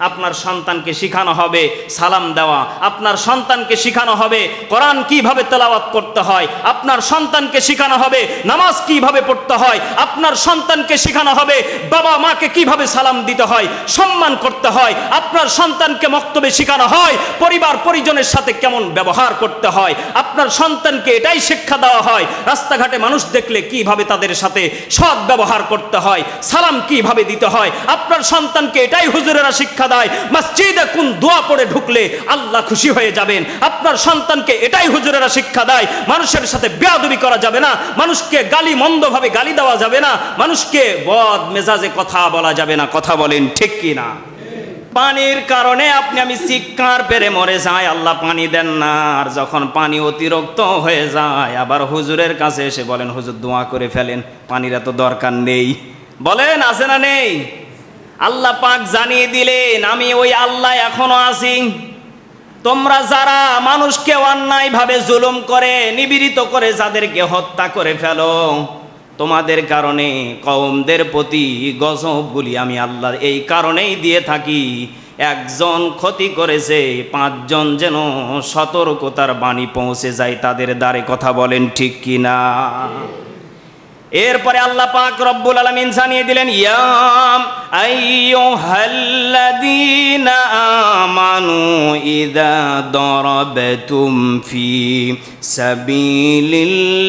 আপনার সন্তানকে শেখানো হবে, সালাম দেওয়া। আপনার সন্তানকে শেখানো হবে, কোরআন কীভাবে তেলাওয়াত করতে হয়, আপনার সন্তানকে শেখানো হবে, নামাজ কীভাবে পড়তে হয়, আপনার সন্তানকে শেখানো হবে, বাবা মাকে কীভাবে সালাম দিতে হয়, সম্মান করতে হয়, আপনার সন্তানকে মক্তবে শেখানো হয়, পরিবার পরিজনের সাথে কেমন ব্যবহার করতে হয়, আপনার সন্তানকে এটাই শিক্ষা দেওয়া হয়, রাস্তাঘাটে মানুষ দেখলে কীভাবে তাদের সাথে সৎ ব্যবহার করতে হয়, সালাম কীভাবে দিতে হয়, আপনার সন্তানকে এটাই হুজুরেরা শিক্ষা দেয় মসজিদে কোন দোয়া পড়ে ঢুকলে আল্লাহ খুশি হয়ে যাবেন। আপনার সন্তানকে এটাই হুজুরেরা শিক্ষা দেয়, মানুষের সাথে বেয়াদবি করা যাবে না, মানুষকে গালি মন্দভাবে গালি দেওয়া যাবে না, মানুষকে বদ মেজাজে কথা বলা যাবে না। কথা বলেন ঠিক কি না? পানির কারণে আপনি আমি চিৎকার পেরে মরে যাই, আল্লাহ পানি দেন না, আর যখন পানি অতিরিক্ত হয়ে যায়, আবার হুজুরের কাছে এসে বলেন, হুজুর, দোয়া করে ফেলেন, পানির এত দরকার নেই। বলেন, আছে না নেই? আল্লাহ পাক জানিয়ে দিলেন, আমি ওই আল্লাহ এখনও আছি। তোমরা যারা মানুষকে অন্যায়ভাবে জুলুম করে নিবিড়িত করে যাদেরকে হত্যা করে ফেলো, তোমাদের কারণে কওমদের প্রতি গজবগুলি আমি আল্লাহ এই কারণেই দিয়ে থাকি। একজন ক্ষতি করেছে, পাঁচজন যেন সতর্কতার বাণী পৌঁছে যায় তাদের দ্বারে কথা বলেন ঠিক কি না এরপরে আল্লাহ পাক রব্বুল আলামিন জানিয়ে দিলেন ইয়াম আইয়ুহাল্লাযীনা আমানু ইযা দরাবতুম ফি সাবিলিল্লাহি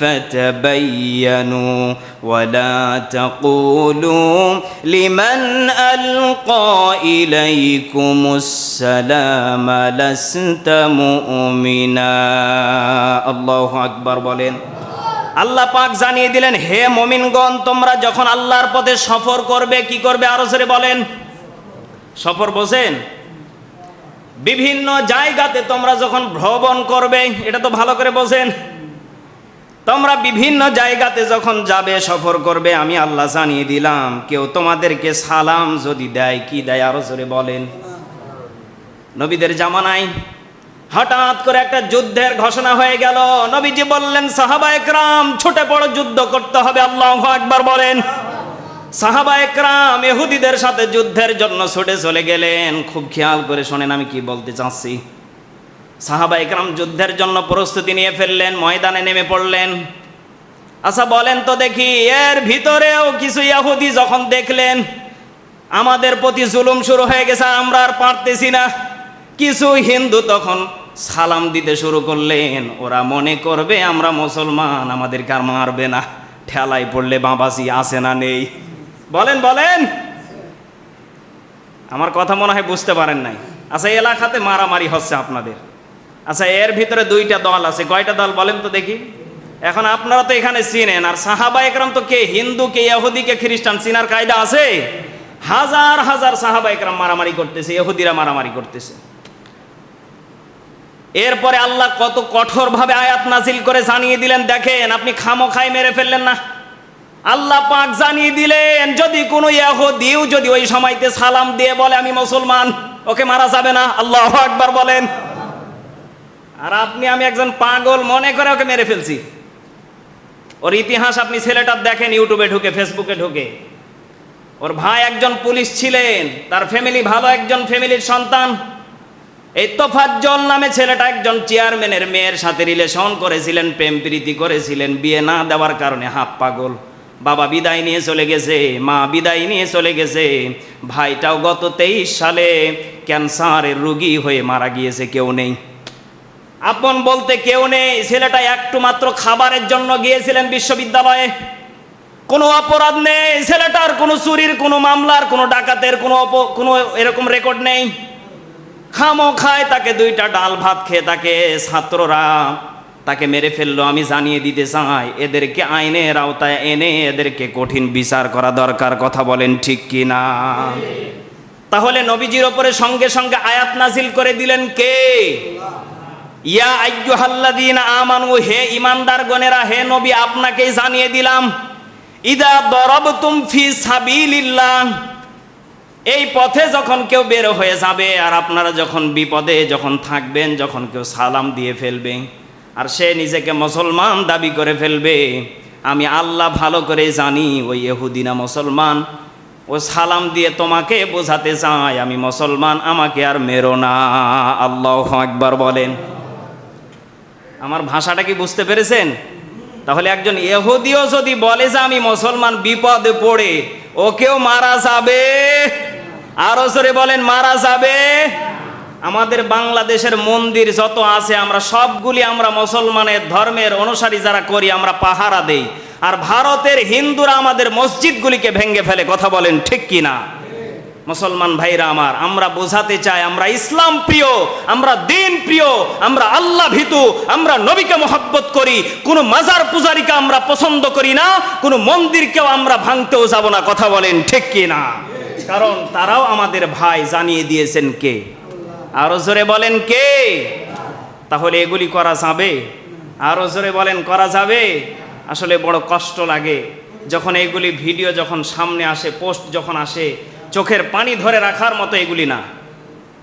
ফাতাবায়ানু ولا تقولوا لمن ألقى إليكم السلام لست مؤمنا الله أكبر বলেন আল্লাহ পাক জানিয়ে দিলেন, হে মমিনগণ, তোমরা যখন আল্লাহর পথে সফর করবে, কি করবে? আরও জোরে বলেন। সফর বোঝেন? বিভিন্ন জায়গাতে তোমরা যখন ভ্রমণ করবে, এটা তো ভালো করে বোঝেন। তোমরা বিভিন্ন জায়গাতে যখন যাবে, সফর করবে, আমি আল্লাহ জানিয়ে দিলাম, কেউ তোমাদেরকে সালাম যদি দেয়, কি দেয়? আরও জোরে বলেন। নবীদের জামানায় হঠাৎ করে একটা যুদ্ধের ঘোষণা হয়ে গেল। নবীজি বললেন, সাহাবা একরাম, ছুটে পড়ো যুদ্ধ করতে হবে। আল্লাহ একবার বলেন। সাহাবা একরাম এহুদিদের সাথে যুদ্ধের জন্য ছুটে চলে গেলেন। খুব খেয়াল করে শোনেন, আমি কি বলতে চাচ্ছি। সাহাবা একরাম যুদ্ধের জন্য প্রস্তুতি নিয়ে ফেললেন, ময়দানে নেমে পড়লেন। আচ্ছা বলেন তো দেখি, এর ভিতরেও কিছু ইয়াহুদি যখন দেখলেন, আমাদের প্রতি জুলুম শুরু হয়ে গেছে, আমরা আর পারতেছি না। কিছু হিন্দু তখন সালাম দিতে শুরু করলেন। ওরা মনে করবে আমরা মুসলমান, আমাদেরকে আর মারবে না। ঠেলাই পড়লে বাবাসি আসে না নেই। বলেন বলেন। আমার কথা মনে হয় বুঝতে পারেন নাই। আচ্ছা এলাকাতে মারামারি হচ্ছে আপনাদের। আচ্ছা এর ভিতরে দুইটা দল আছে। কয়টা দল বলেন তো দেখি। এখন আপনারা তো এখানে চিনেন, আর সাহাবা একরাম তো কে? হিন্দু কে, ইহুদি কে, খ্রিস্টান, চিনার কায়দা আছে? হাজার হাজার সাহাবা একরাম মারামারি করতেছে, ইহুদিরা মারামারি করতেছে। এরপরে আল্লাহ কত কঠোরভাবে আয়াত নাজিল করে জানিয়ে দিলেন, দেখেন, আপনি খামো খাই মেরে ফেললেন না। আল্লাহ পাক জানিয়ে দিলেন, যদি কোনো ইয়াহুদিও যদি ওই সময়তে সালাম দিয়ে বলে, আমি মুসলমান, ওকে মারা যাবে না। আল্লাহ একবার বলেন। আর আপনি, আমি একজন পাগল, মনে করে ওকে মেরে ফেলছি। ওর ইতিহাস আপনি ছেলেটার দেখেন, ইউটিউবে ঢুকে, ফেসবুকে ঢুকে। ওর ভাই একজন পুলিশ ছিলেন, তার ফ্যামিলি ভালো একজন ফ্যামিলির সন্তান। এই তোফাজ্জল নামে ছেলেটা একজন চেয়ারম্যানের মেয়ের সাথে রিলেশন করেছিলেন, প্রেম প্রীতি করেছিলেন, বিয়ে না দেওয়ার কারণে হাফ পাগল। বাবা বিদায় নিয়ে চলে গেছে, মা বিদায় নিয়ে চলে গেছে। ভাইটাও গত তেইশ সালে ক্যান্সারের রুগী হয়ে মারা গিয়েছে, কেউ নেই। আপন বলতে কেউ নেই, ছেলেটা একটু মাত্র খাবারের জন্য গিয়েছিলেন বিশ্ববিদ্যালয়ে। কোনো অপরাধ নেই, ছেলেটার কোনো চুরির কোনো মামলার, কোনো ডাকাতের কোনো কোনো এরকম রেকর্ড নেই। খামো খায়, তাকে দুইটা ডাল ভাত খেয়ে তাকে ছাত্ররা তাকে মেরে ফেলল। আমি জানিয়ে দিতে চাই, এদেরকে আইনের আওতায় এনে এদেরকে কঠিন বিচার করা দরকার, কথা বলেন ঠিক কি না? তাহলে নবীজির ওপরে সঙ্গে সঙ্গে আয়াত নাজিল করে দিলেন কে? ইয়া আইয়ুহাল্লাযীনা আমানু, হে ইমানদার গণেরা হে নবী, আপনাকেই জানিয়ে দিলাম, ইদা দরবতুম ফি সাবিলিল্লাহ এই পথে যখন কেউ বের হয়ে যাবে, আর আপনারা যখন বিপদে যখন থাকবেন, যখন কেউ সালাম দিয়ে ফেলবে, আর সে নিজেকে মুসলমান দাবি করে ফেলবে, আমি আল্লাহ ভালো করে জানি, ওই এহুদিনা মুসলমান, ও সালাম দিয়ে তোমাকে বোঝাতে চাই আমি মুসলমান, আমাকে আর মেরো না। আল্লাহ একবার বলেন। আমার ভাষাটা কি বুঝতে পেরেছেন? তাহলে একজন এহুদিও যদি বলে যে আমি মুসলমান, বিপদে পড়ে, ওকেও মারা যাবে। আরও জোরে বলেন, মারা যাবে। আমাদের বাংলাদেশের মন্দির যত আছে, আমরা সবগুলি আমরা মুসলমানের ধর্মের অনুসারী যারা করি, আমরা পাহারা দেই। আর ভারতের হিন্দুরা আমাদের মসজিদগুলিকে ভেঙে ফেলে, কথা বলেন ঠিক কি না মুসলমান ভাইরা আমার, আমরা বোঝাতে চাই, আমরা ইসলাম প্রিয়, আমরা দিন প্রিয়, আমরা আল্লাহ ভীতু, আমরা নবীকে মহব্বত করি, কোনো মাজার পূজারীকে আমরা পছন্দ করি না, কোনো মন্দিরকেও আমরা ভাঙতেও যাব না, কথা বলেন ঠিক কি না কারণ তারাও আমাদের ভাই জানিয়ে দিয়েছেন কে। আরও জোরে বলেন কে? তাহলে এগুলি করা যাবে? আরও জোরে বলেন, করা যাবে? আসলে বড় কষ্ট লাগে। যখন এইগুলি ভিডিও যখন সামনে আসে, পোস্ট যখন আসে, চোখের পানি ধরে রাখার মতো এগুলি না।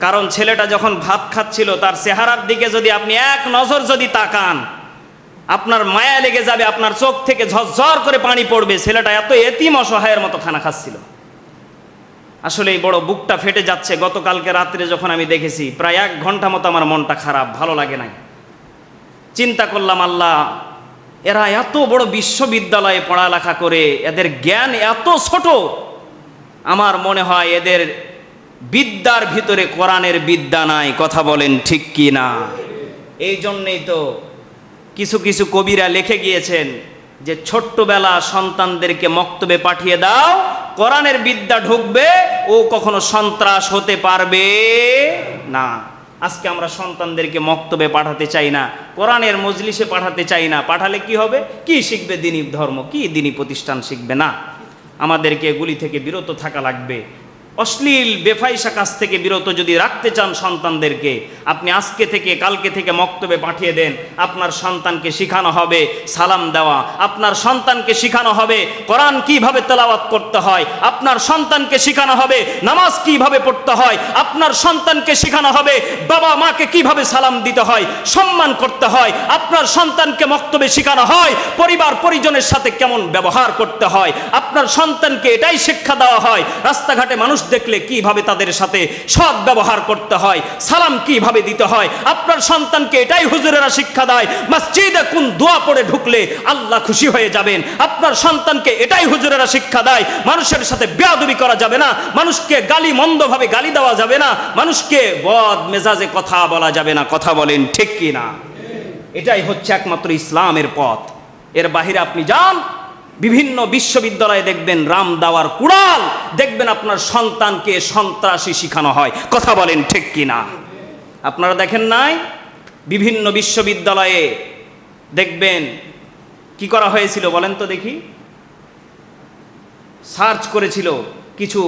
কারণ ছেলেটা যখন ভাত খাচ্ছিল, তার চেহারার দিকে যদি আপনি এক নজর যদি তাকান, আপনার মায়া লেগে যাবে, আপনার চোখ থেকে ঝরঝর করে পানি পড়বে। ছেলেটা এত এতিম অসহায়ের মতো খানা খাচ্ছিল। আসলে এই বড় বুকটা ফেটে যাচ্ছে। গতকালকে রাত্রে যখন আমি দেখেছি, প্রায় এক ঘণ্টা মতো আমার মনটা খারাপ, ভালো লাগে নাই। চিন্তা করলাম, আল্লাহ, এরা এত বড় বিশ্ববিদ্যালয়ে পড়ালেখা করে, এদের জ্ঞান এত ছোট। আমার মনে হয় এদের বিদ্যার ভিতরে কোরআনের বিদ্যা নাই, কথা বলেন ঠিক কি না এই জন্যেই তো কিছু কিছু কবিরা লিখে গিয়েছেন যে ছোট্টবেলা সন্তানদেরকে মক্তবে পাঠিয়ে দাও, কোরআনের বিদ্যা ঢুকবে, ও কখনো সন্ত্রাস হতে পারবে না। আজকে আমরা সন্তানদেরকে মক্তবে পাঠাতে চাই না, কোরআনের মজলিসে পাঠাতে চাই না। পাঠালে কি হবে? কি শিখবে দিনী ধর্ম? কি দিনী প্রতিষ্ঠান শিখবে না? আমাদেরকে এগুলি থেকে বিরত থাকা লাগবে। অশ্লীল বেফাইসা কাজ থেকে বিরত যদি রাখতে চান সন্তানদেরকে, আপনি আজকে থেকে, কালকে থেকে মক্তবে পাঠিয়ে দেন, আপনার সন্তানকে শেখানো হবে সালাম দেওয়া, আপনার সন্তানকে শেখানো হবে কোরআন কীভাবে তেলাওয়াত করতে হয়, আপনার সন্তানকে শেখানো হবে নামাজ কীভাবে পড়তে হয়, আপনার সন্তানকে শেখানো হবে বাবা মাকে কীভাবে সালাম দিতে হয়, সম্মান করতে হয়, আপনার সন্তানকে মক্তবে শেখানো হয়, পরিবার পরিজনের সাথে কেমন ব্যবহার করতে হয়, আপনার সন্তানকে এটাই শিক্ষা দেওয়া হয়, রাস্তাঘাটে মানুষ দেখলে কীভাবে তাদের সাথে সৎ ব্যবহার করতে হয়, সালাম কীভাবে দিতে হয়, আপনার সন্তানকে এটাই হুজুরেরা শিক্ষা দেয়, মসজিদে কোন দোয়া পড়ে ঢুকলে আল্লাহ খুশি হয়ে যাবেন, আপনার সন্তানকে এটাই হুজুরেরা শিক্ষা দেয়, মানুষের সাথে বেয়াদবি করা যাবে না, মানুষকে গালি মন্দভাবে গালি দেওয়া যাবে না, মানুষকে বদ মেজাজে কথা বলা যাবে না, কথা বলেন ঠিক কি না এটাই হচ্ছে একমাত্র ইসলামের পথ। এর বাহিরে আপনি যান বিভিন্ন বিশ্ববিদ্যালয়ে দেখবেন রাম দাওয়ার কুড়াল, দেখবেন আপনার সন্তানকে সন্ত্রাসী শিখানো হয়। কথা বলেন ঠিক কি না আপনারা দেখেন নাই? বিভিন্ন বিশ্ববিদ্যালয়ে দেখবেন কি করা হয়েছিল বলেন তো দেখি। সার্চ করেছিল কিছু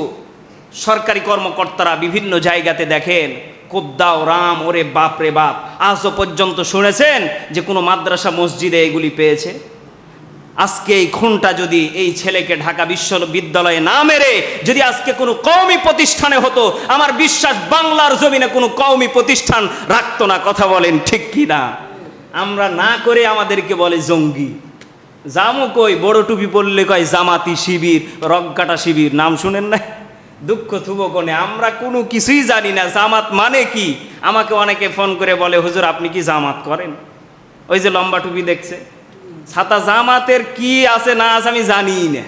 সরকারি কর্মকর্তারা বিভিন্ন জায়গাতে দেখেন কোদ্দাও রাম, ওরে বাপ রে বাপ। আজও পর্যন্ত শুনেছেন যে কোনো মাদ্রাসা মসজিদে এগুলি পেয়েছে? আজকে এই খুনটা যদি এই ছেলেকে ঢাকা বিশ্ববিদ্যালয়ে না মেরে, যদি আজকে কোনো কওমি প্রতিষ্ঠানে হতো, আমার বিশ্বাস বাংলার জমিনে কোনো কওমি প্রতিষ্ঠান রাখতো না, কথা বলেন ঠিক কি না? আমরা না করে আমাদেরকে বলে জঙ্গি। জামু কই, বড় টুপি পরলে কয় জামাতি শিবির, রগকাটা শিবির, নাম শুনেন না দুঃখ থুব কোনে আমরা কোনো কিছুই জানি না, জামাত মানে কি? আমাকে অনেকে ফোন করে বলে, হুজুর, আপনি কি জামাত করেন? ওই যে লম্বা টুপি দেখছে। ছাতা জামাতের কি আছে না আছে আমি জানি না।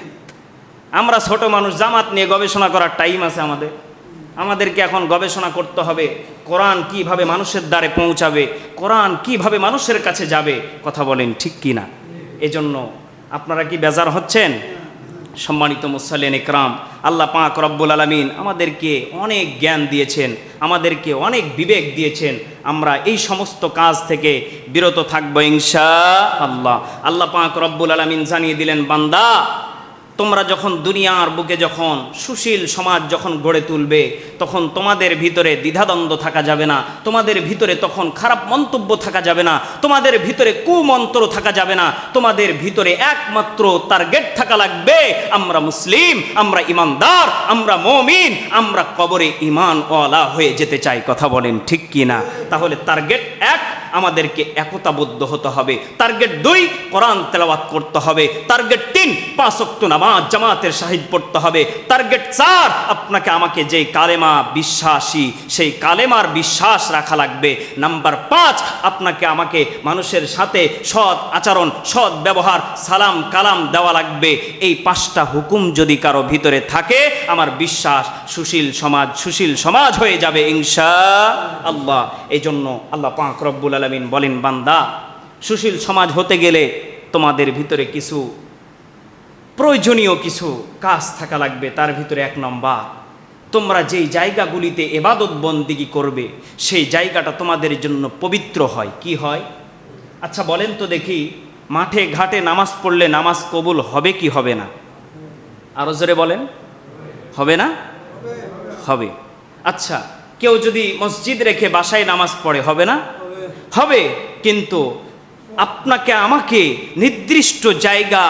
আমরা ছোট মানুষ, জামাত নিয়ে গবেষণা করার টাইম আছে আমাদের। আমাদেরকে এখন গবেষণা করতে হবে, কোরআন কীভাবে মানুষের দ্বারে পৌঁছাবে, কোরআন কীভাবে মানুষের কাছে যাবে, কথা বলেন ঠিক কি না এজন্য আপনারা কি বেজার হচ্ছেন? সম্মানিত মুসাল্লেন একরাম আল্লাহ পাক রব্বুল আলমিন আমাদেরকে অনেক জ্ঞান দিয়েছেন, আমাদেরকে অনেক বিবেক দিয়েছেন। আমরা এই সমস্ত কাজ থেকে বিরত থাকব ইনশা আল্লাহ আল্লাহ পাক রব্বুল আলমিন জানিয়ে দিলেন, বান্দা তোমরা যখন দুনিয়ার বুকে যখন সুশীল সমাজ যখন গড়ে তুলবে, তখন তোমাদের ভিতরে দ্বিধাদ্বন্দ্ব থাকা যাবে না, তোমাদের ভিতরে তখন খারাপ মন্তব্য থাকা যাবে না, তোমাদের ভিতরে কুমন্ত্র থাকা যাবে না, তোমাদের ভিতরে একমাত্র টার্গেট থাকা লাগবে, আমরা মুসলিম, আমরা ইমানদার, আমরা মমিন, আমরা কবরে ইমান ওয়ালা হয়ে যেতে চাই, কথা বলেন ঠিক কি না তাহলে টার্গেট এক আমাদেরকে একতাবদ্ধ হতে হবে। টার্গেট দুই, কোরআন তেলাওয়াত করতে হবে। টার্গেট তিন, পাঁচ অক্ত নামাজ, জামাতের শাহিদ পড়তে হবে। টার্গেট চার, আপনাকে আমাকে যে কালেমা বিশ্বাসী, সেই কালেমার বিশ্বাস রাখা লাগবে। নাম্বার পাঁচ, আপনাকে আমাকে মানুষের সাথে সৎ আচরণ, সৎ ব্যবহার, সালাম, কালাম দেওয়া লাগবে। এই পাঁচটা হুকুম যদি কারও ভিতরে থাকে, আমার বিশ্বাস সুশীল সমাজ সুশীল সমাজ হয়ে যাবে, ইনশা আল্লাহ। এই জন্য আল্লাহ পাক রব্বুল আলমিন বলেন, বান্দা, সুশীল সমাজ হতে গেলে তোমাদের ভিতরে কিছু প্রয়োজনীয় কিছু কাজ থাকা লাগবে, তার ভিতরে এক নম্বর, তোমরা যেই জায়গাগুলিতে এবাদত বন্দিগি করবে, সেই জায়গাটা তোমাদের জন্য পবিত্র হয়। কি হয়? আচ্ছা বলেন তো দেখি, মাঠে ঘাটে নামাজ পড়লে নামাজ কবুল হবে কি হবে না? আরও জোরে বলেন, হবে না? হবে। আচ্ছা কেউ যদি মসজিদ রেখে বাসায় নামাজ পড়ে, হবে না? হবে, কিন্তু আপনাকে আমাকে নির্দিষ্ট জায়গা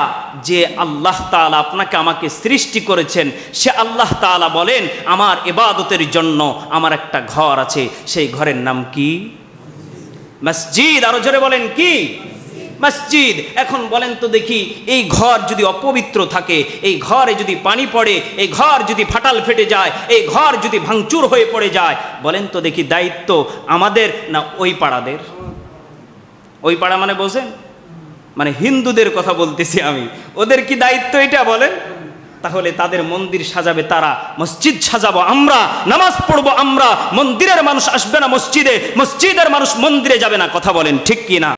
যে আল্লাহ তালা আপনাকে আমাকে সৃষ্টি করেছেন, সে আল্লাহ তালা বলেন, আমার এবাদতের জন্য আমার একটা ঘর আছে, সেই ঘরের নাম কি? মসজিদ আরও জোরে বলেন কি? মসজিদ। এখন বলেন তো দেখি, এই ঘর যদি অপবিত্র থাকে, এই ঘরে যদি পানি পড়ে, এই ঘর যদি ফাটাল ফেটে যায়, এই ঘর যদি ভাঙচুর হয়ে পড়ে যায়, বলেন তো দেখি দায়িত্ব আমাদের না ওই পাড়াদের? ওই পাড়া মানে বোঝেন মানে হিন্দুদের কথা বলতেছি আমি। ওদের কি দায়িত্ব এটা বলেন? তাহলে তাদের মন্দির সাজাবে তারা, মসজিদ সাজাবো আমরা, নামাজ পড়ব আমরা, মন্দিরের মানুষ আসবে না মসজিদে, মসজিদের মানুষ মন্দিরে যাবে না, কথা বলেন ঠিক কি না